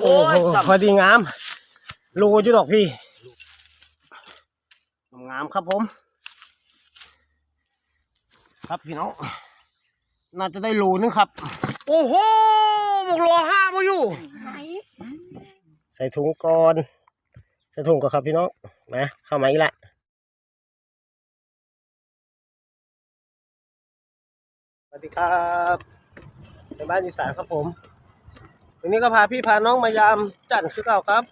โอ้โหพอดีงามรูอยู่ดอกพี่ งามครับผม ครับพี่น้อง น่าจะได้รูนึงครับ โอ้โหหมกโลห้ามาอยู่ ใส่ถุงก่อน ใส่ถุงก่อนครับพี่น้อง มาเข้ามาอีกละสวัสดีครับในบ้านอีสานครับผม วันนี้ก็พาพี่พาน้องมายามจันทร์คือเก่าครับ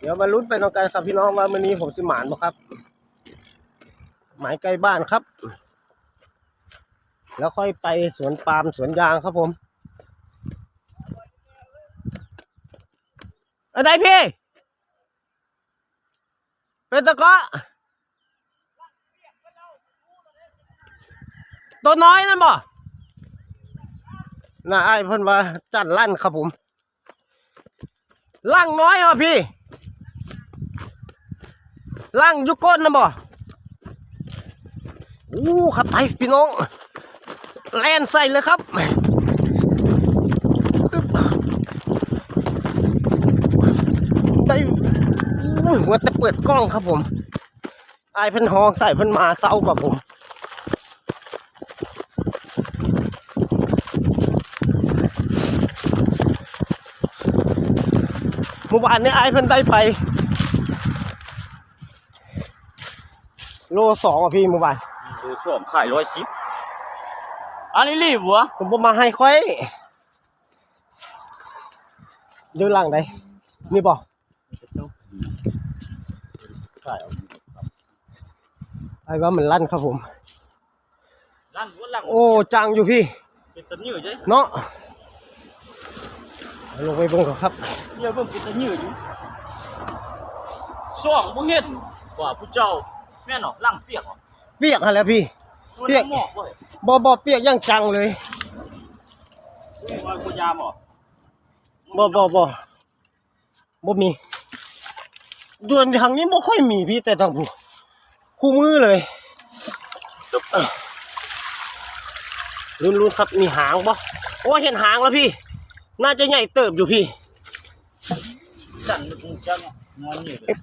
เดี๋ยวมาลุ้นไปน้องกันครับพี่น้องว่าวันนี้ผมสิหมานบ่ครับ หมายใกล้บ้านครับ แล้วค่อยไปสวนปาล์มสวนยางครับผมอะไรพี่ เป็นตะกะตัวน้อยนั่นบ่ น่าไอ้ายเพิ่นว่าจันลั่นครับผมลั่งน้อยเหรอพี่ลั่งยุก้นนะบ่อู้ขับไปพี่น้อง แล่นใส่เลยครับตึ๊บได้หัวแต่เปิดกล้องครับผมไอ้เพิ่นหองใส่เพิ่นมาเศร้ากว่าผม เมื่อวานนี้ไอ้ายเพิ่นได้ไป โลสองอะพี่เมื่อวานดูช่วงขายร้อยชิปอันนี้รีบวะผมบ่มาให้ค่อยอยู่หลังใดนี่บ่ขายไอ้ว่ามันลั่นครับผม ลั่นวัลั่นโอ้จังอยู่พี่ เป็นตะยืดใช่เนาะเอา ลงไปเบิ่งก่อนครับเดี๋ยวเพิ่มเป็นตะยืดอยู่ช่วงบ่เห็นว่าผู้เจ้าแม่นเนาะลั่งเปียกเหรอเปียกหั่นแหล้วพี่ตัวเปียกน้ำหมอกเว้ยบ่บ่เปียกอย่างจังเลยนี่ว่ากูยามเหรอบ่บ่บ่บ่มีดวนทางนี้บ่ค่อยมีพี่แต่ทางผู้คู่มือเลยตึ๊บเอ้อลุ้นๆครับมีหางบ่โอ้เห็นหางแล้วพี่ น่าจะใหญ่เติบอยู่พี่จันมึงจังงอนอยู่เลย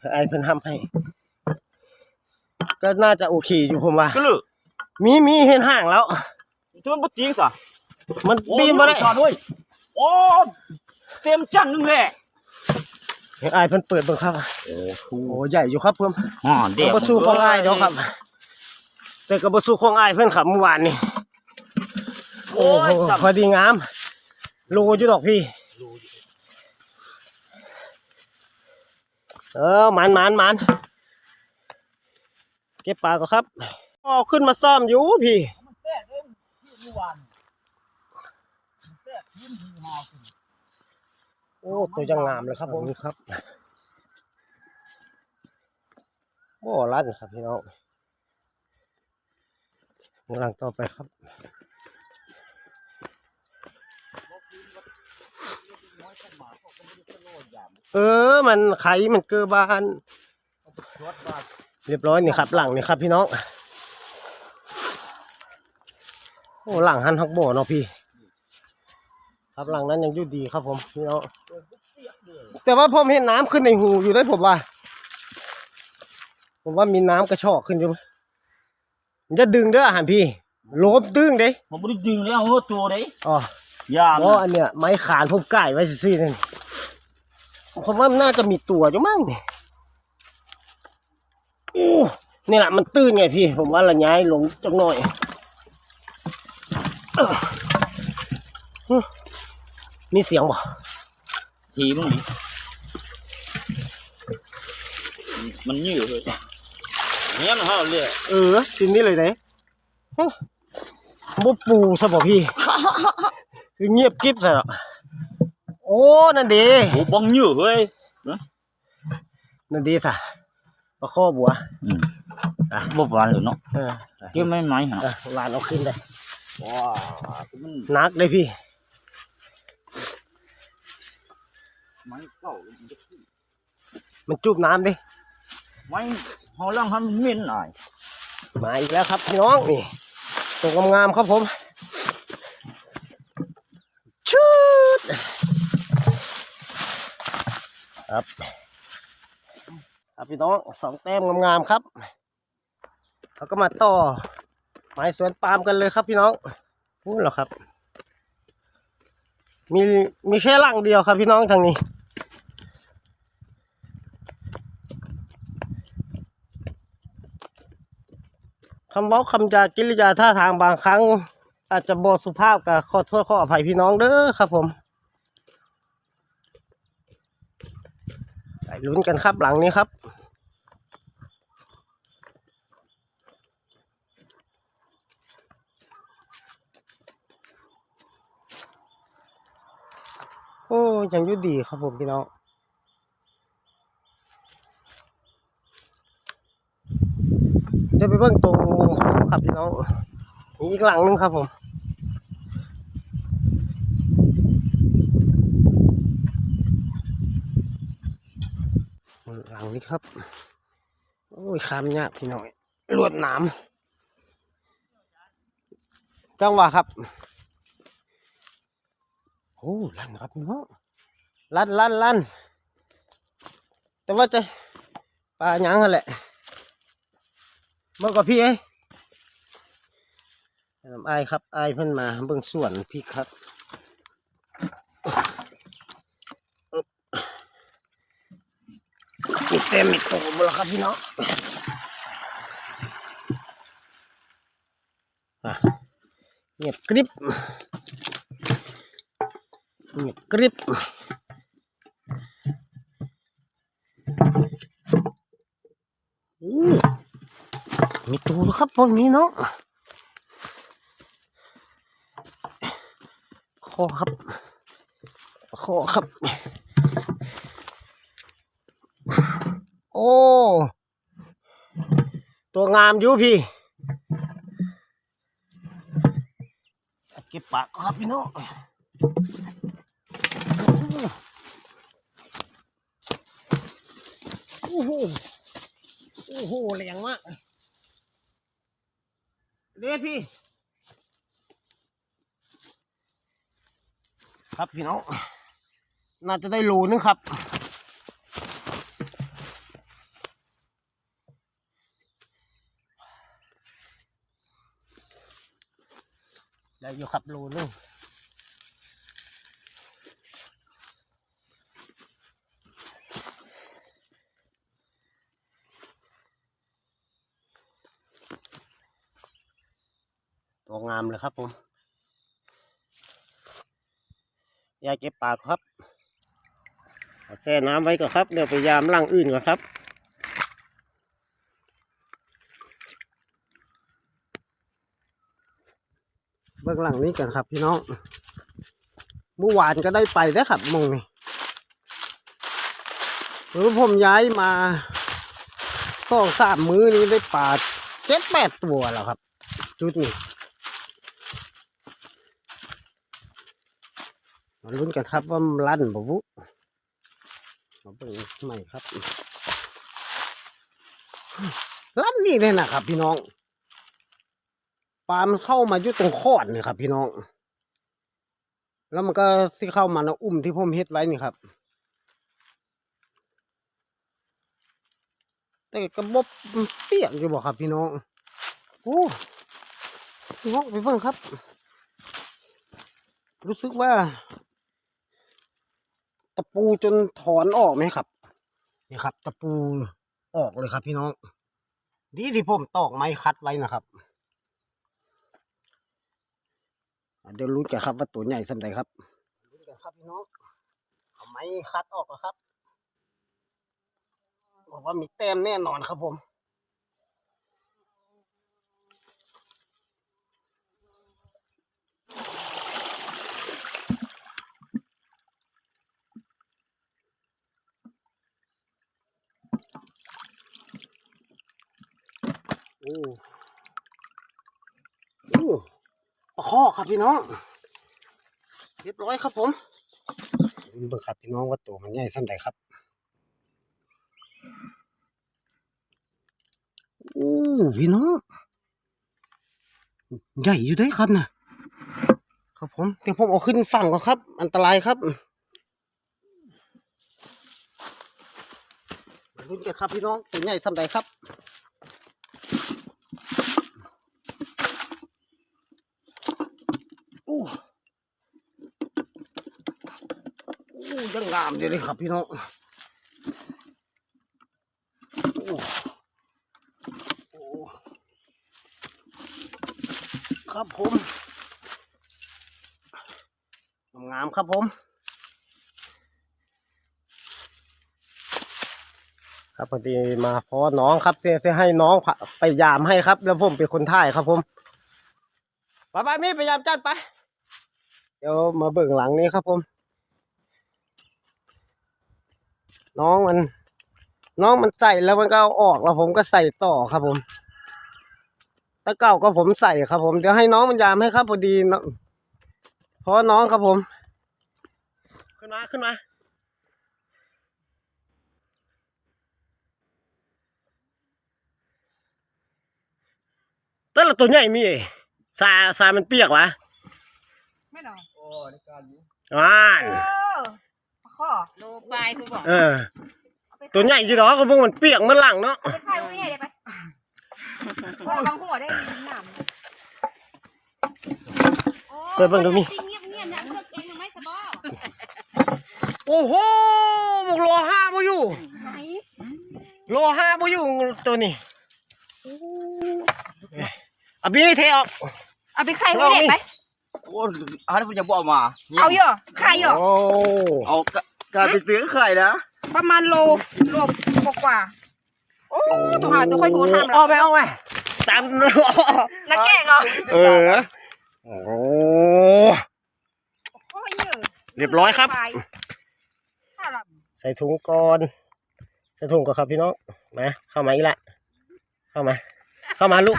เออไอ้เพิ่นทำให้ ก็น่าจะโอเคอยู่ผมว่าก็เลยมีมีเห็นห่างแล้วตัวมันบ่จริงซะมันโอ้ปีนมาได้จอดด้วยโอ้เต็มจันนึงแหละเห็นไอ้เพิ่นเปิดเบิ่งครับ โอ้โหโอ้ใหญ่อยู่ครับเพิ่มอ๋อเด็กบ่สู้ของอ้ายเนาะครับ แต่ก็บ่สู้ของอ้ายเพิ่นครับเมื่อวานนี่ โอ้โหพอดีงามโลอยู่ดอกพี่ เออหมันหมันหมันเก็บปลาก็ครับเอขึ้นมาซ่อมอยู่พี่โอ้ตัวยังงามเลยครับผมครับโอ้ลั่นครับพี่น้องกำลังต่อไปครับ เออ มันไข่มันเกลือบานรถบาดเรียบร้อยนี่ครับ หลังนี่ครับพี่น้อง โอ้หลังหันฮักบ่เนาะพี่ ครับหลังนั้นยังอยู่ดีครับผมพี่น้อง แต่ว่าผมเห็นน้ำขึ้นในหูอยู่ได้ผมว่า ผมว่ามีน้ำกระชอกขึ้นอยู่มันจะดึงเด้ออาหารพี่โลบตึงเด้ผมไม่ได้ดึงแล้วเอาตัวเด้อ๋อ ยามเพราะอันเนี้ยไม้ขานผมก่ายไว้ซื่อๆนี่ ผมว่ามันน่าจะมีตัวอยู่มั้งนี่โอ้นี่แหละมันตื้นไงพี่ ผมว่าละย้ายลงจักหน่อยเอ้อฮึมีเสียงบ่ทีมึงดิมันยืดเลยเนี่ยมันเท่าเลยเออทีนี้เลยเด้ฮึบ่ปูซะบ่พี่ คือเงียบกิ๊บซะแล้ว โอ้นั่นดีโอ้บังยืดเฮ้ยนั่นดีซะปลาข้อบัวอืมบ่หวานเลยเนาะเออเกี่ยวไม่ไหมฮะเออหลานเอาขึ้นได้ว้ามันนักเลยพี่ไม่เก่ามันจุบน้ำดิไม่เฮาล่างให้มันเหม็นหน่อยมาอีกแล้วครับพี่น้องนี่ตัวงามๆครับผม ครับครับพี่น้องสองแต้มงามๆครับเขาก็มาต่อไม้สวนปาล์มกันเลยครับพี่น้องนี่เหรอครับ มีมีแค่หลังเดียวครับพี่น้องทางนี้ คำเว้าคำจากิริยาท่าทางบางครั้ง อาจจะบสุภาพกับขอโทษขออภัยพี่น้องเด้อครับผมไป ลุ้นกันครับหลังนี้ครับโอ้ยังยุดีครับผมพี่น้องเดี๋ยวไปเบิ่งตรงวงเขาครับพี่น้องมีอีกหลังนึงครับผม งนี้ครับ โอ้ยคามยากพี่น้อยลวดหนามจังหวะครับ โอ้ลั่นครับพี่น้องลั่นลั่นลั่นแต่ว่าจะปลาหยังกันแหละเมื่อกับพี่เอ้ยน้ำอายครับอายเพิ่นมาเบิ่งสวนพี่ครับอึ๊บ มีเต็มมีโตหมดแล้วครับพี่น้องเงียบกริบเงียบกริบมีตัวครับพวกนี้เนาะคอครับคอครับ โอ้ ตัวงามอยู่พี่เก็บปากครับพี่น้องโอ้โหโอ้โหแรงมากเรียพี่ ครับพี่น้อง น่าจะได้โลนึงครับ ได้อยู่ครับโลนึงตัวงามเลยครับผมยาเก็บปากครับเอาแช่น้ำไว้ก่อนครับ เดี๋ยวไปยามล่างอื่นก่อนครับ เบื้องหลังนี้กันครับพี่น้อง เมื่อวานก็ได้ไปแล้วครับมงนี่หรือผมย้ายมาสองสามมื้อนี้ได้ปลาเจ็ดแปดตัวแล้วครับ จุดนี้มาลุ้นกันครับว่ามันลั่นบ่บุมาเบิ่งใหม่ครับลั่นนี่เลยนะครับพี่น้อง ปลามันเข้ามาอยู่ตรงคอดนี่ครับ พี่น้อง แล้วมันก็ที่เข้ามานะอุ้มที่ผมเฮ็ดไว้นี่ครับ แต่กระบบมันเปียกอยู่บ่ครับ พี่น้องโอ้พี่น้องไปเบิ่งครับ รู้สึกว่า ตะปูจนถอนออกไหมครับนี่ครับ ตะปูออกเลยครับ พี่น้องดีที่ผมตอกไม้คัดไว้นะครับอะ เดี๋ยวลุ้นกันครับว่าตัวใหญ่สำใดครับลุ้นกันครับพี่น้องเอาไม้คัดออกครับบอกว่ามีแต้มแน่นอนครับผมโอ้โอ้ ปลาข้อครับพี่น้องเรียบร้อยครับผมดูเบิ่งครับพี่น้องว่าตัวมันใหญ่สันใดครับโอ้พี่น้องใหญ่อยู่เด้ครับนะครับผมเดี๋ยวผมเอาขึ้นฝั่งก่อนครับ อันตรายครับลุ้นกันครับพี่น้องตัวใหญ่สำใดครับ อู้อู้ยังงามเดียวเลยครับพี่น้องอู้อู้ครับผม งามครับผมครับพอดีมาเพราะน้องครับเสียให้น้องไปยามให้ครับ แล้วผมเป็นคนถ่ายครับผมไปไปมีไปยามจัดไป ดี๋ยวมาเบิ่งหลังนี้ครับผม น้องมัน น้องมันใส่แล้วมันก็เอาออกแล้วผมก็ใส่ต่อครับผมตะเก่าก็ผมใส่ครับผมเดี๋ยวให้น้องมันยามให้ครับพอดีเพราะน้องครับผม ขึ้นมาขึ้นมาแต่ละตัวใหญ่มีสาสามันเปียกวะ อโอ้ในการนี้อ่านเออข้อโลปลายคือบอกเออตัวใหญ่จีดอกก็พวกมันเปียกมันหลังเนาะไปไข่ไว้เนี่ยได้ไปพอบางหัวได้หนามเปิดเบิ่งดูมีจริงเงียบเงียบๆนะเลือกเองทำไมสบอโอ้โหหมกโลห้าบ่อยู่ไหนโลห้าบ่อยู่ตัวนี้อะบีเทออกเอาไปไข่ไว้เนี่ยไป โอ้อาร์ตผมจะบอกมาเอาเยอะไข่เยอะโอ้เอากะการเป็นเตื้อไข่นะประมาณโลโลกว่าๆโอ้ตัวหาตัวค่อยดูทำเอาแล้วไปเอาไปตามนักแกงเหรอเออโอ้โอ้ยเยอะเรียบร้อยครับไปถ้าเราใส่ถุงก่อนใส่ถุงก่อนครับพี่น้องมาเข้ามาอีกละเข้ามา เข้ามาลูก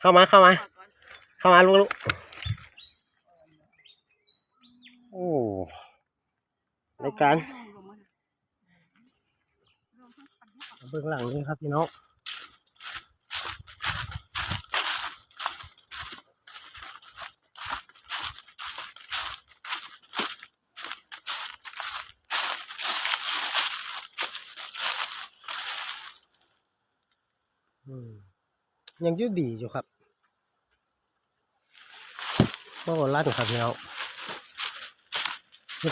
เข้ามาเข้ามา เข้ามาลูกลูก โอ้ในการเบื้องหลังนี้ครับพี่น้องอืมยังอยืดดีอยู่ครับโอ้ลั่นครับพี่น้องจะ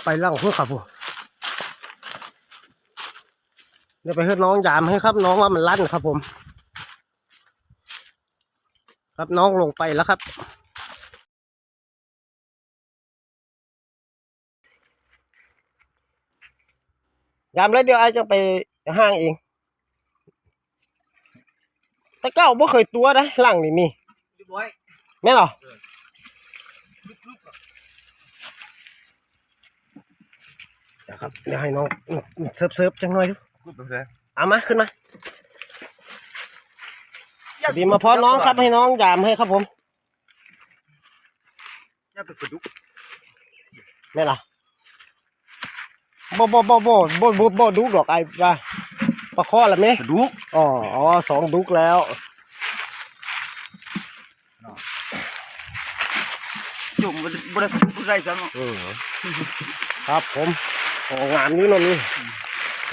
ไปล่างเพื่อครับผมเดี๋ยวไปให้น้องยามให้ครับ น้องว่ามันลั่นครับผม ครับน้องลงไปแล้วครับ ยามแล้วเดี๋ยวไอ้จะไปห้างเองแต่เก้าบ่เคยตัวนะหลังนี่มีเรียบร้อยแม่นเหรอ เดี๋ยวครับเดี๋ยวให้น้องเซิร์ฟเซิร์ฟจังหน่อยดูพูดไปเลยเอามาขึ้นมาพอดีมาพอน้องครับให้น้องยามให้ครับผมย่าเป็นกระดุกแม่นเหรอบ่บ่บ่บ่บ่บ่บ่ดุกดอกไอ้ว่าปลาข้อละแม่กระดุกอ๋ออ๋อสองดุกแล้วจุ่มมันบริสุทธิ์ไรจังอืมครับผม โอ้งามนี้เนนี่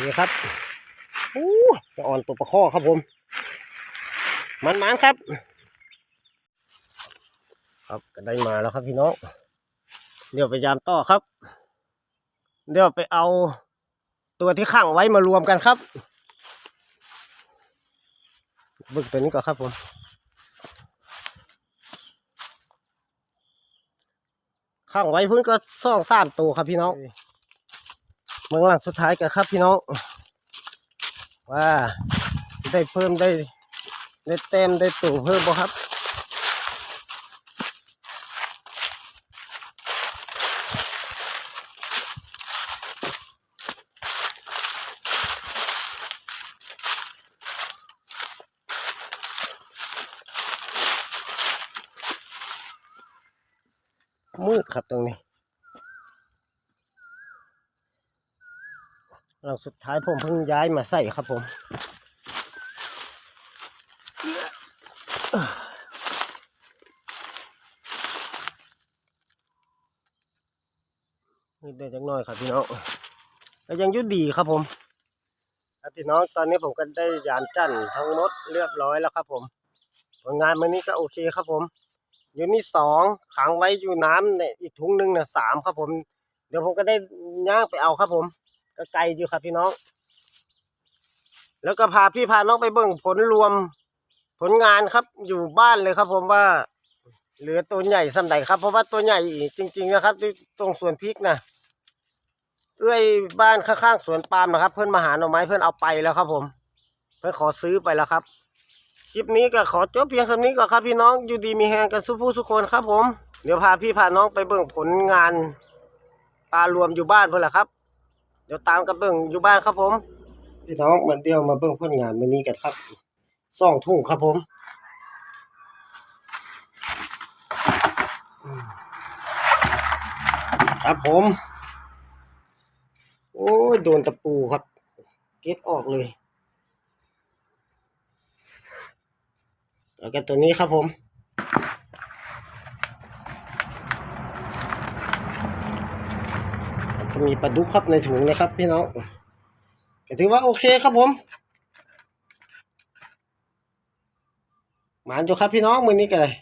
นี่ครับอู้จะอ่อนตัวประคอครับผม มันมันๆครับ ครับก็ได้มาแล้วครับพี่น้องเดี๋ยวไปยามต่อครับ เดี๋ยวไปเอาตัวที่ขังไว้มารวมกันครับบึกตัวนี้ก่อนครับผมข้างไว้พิ่งก็ซ่องสามตัวครับพี่น้อง เมืองหลังสุดท้ายกันครับพี่น้อง ว่าได้เพิ่มได้ได้เต็มได้ตัวเพิ่มบ่ครับ มืดครับตรงนี้ หลัง สุดท้ายผมเพิ่งย้ายมาใส่ครับผมนี่ได้จังน้อยครับพี่น้องแต่ยังยุดดีครับผมครับพี่น้องตอนนี้ผมก็ได้ยานจั่นทั้งหมดเรียบร้อยแล้วครับผม ผลงานวันนี้ก็โอเคครับผม อยู่นี่สองขังไว้อยู่น้ำเนี่ยอีกถุงหนึ่งเนี่ยสามครับผม เดี๋ยวผมก็ได้ย่างไปเอาครับผม ก็ไกลอยู่ครับพี่น้อง แล้วก็พาพี่พาน้องไปเบิ่งผลรวม ผลงานครับอยู่บ้านเลยครับ ผมว่า เหลือตัวใหญ่สำใดครับ เพราะว่าตัวใหญ่จริง ๆ นะครับที่ตรงสวนพริกนะเอื้อยบ้านข้างๆสวนปาล์มนะครับ เพื่อนมาหาหน่อไม้เพื่อนเอาไปแล้วครับ ผม เพื่อนขอซื้อไปแล้วครับคลิปนี้ก็ขอจบเพียงเท่านี้ก่อนครับพี่น้องอยู่ดีมีแหงกันสุผู้สุคนครับผม เดี๋ยวพาพี่พาน้องไปเบิ่งผลงานปลารวมอยู่บ้านเพื่อนแหละครับ เดี๋ยวตามกันเบิ่งอยู่บ้านครับผม พี่น้องมาเดียวมาเบิ่งผลงานมื้อนี้กันครับสองทุ่งครับผมครับผม โอ้ยโดนตะปูครับ เก็ตออกเลย แล้วก็ตัวนี้ครับผม็มีปลาดุกครับในถุงนะครับ พี่น้องก็ถือว่าโอเคครับผมหมานจุครับพี่น้องมือนี้กันเลย